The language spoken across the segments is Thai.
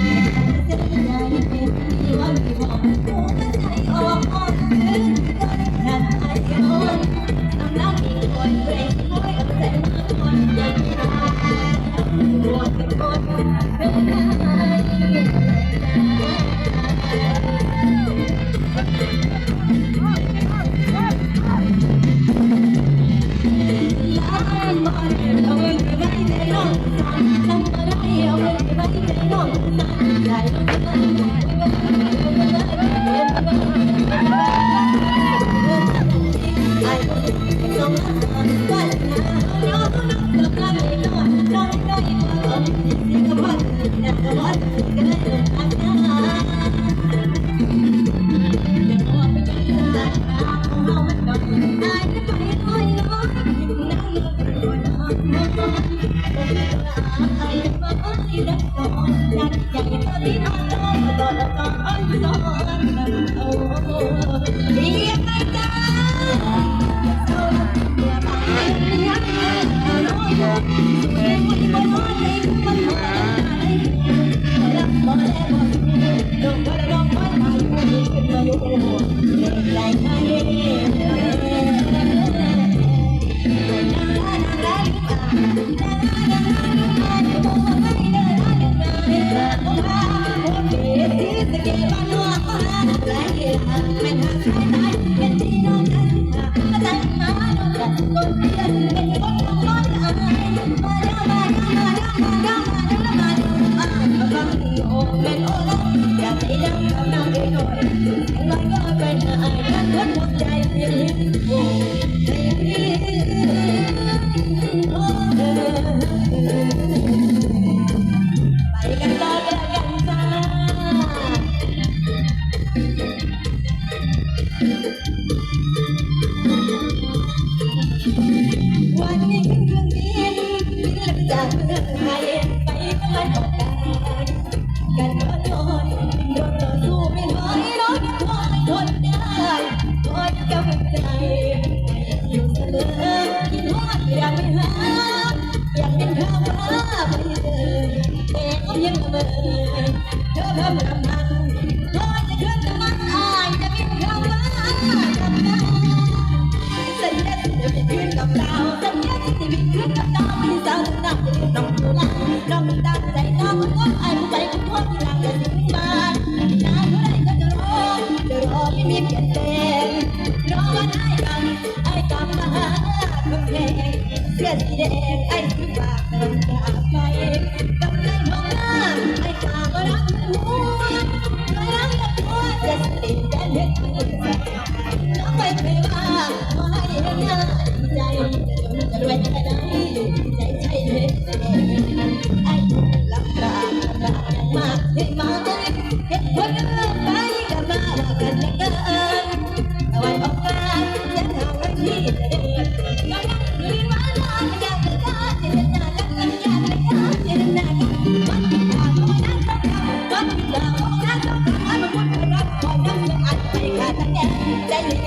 ไ Oh, ยังเมื่อเธอเพิ่มกำลังคอยจะขึ้นกำลังอายจะเป็นข้าวว่าทำงานสัญญาจะไม่คืนกับเราสัญญาจะไม่คืนกับเราที่สาวหนักจะต้องดูแลเราไม่ตั้งใจเราก็ต้องไอ้ผู้ใจผู้คนที่รักจะสิ้นมานานเท่าไรก็จะรอจะรอไม่มีเปลี่ยนแปลงรอวันไอ้กำไอ้กำมาหาคำแพงเสื้อสีแดงไอ้สีฝา ติ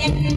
Thank you.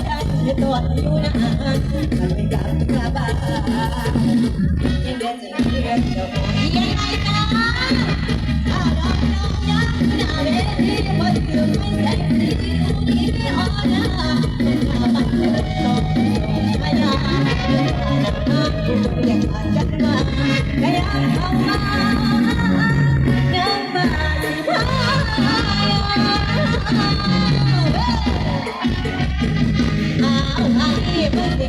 ตอนอยู่นานมันไม่กลันเดือเดือดจะหมดยัไงถ้าวดออยักษ์น่าเรีว่วันไม่ได้ที่นี่ไอ่อนนะมันาบังอิญตกไม่ไยัางเข้ามายังมาที่บ้า Yeah.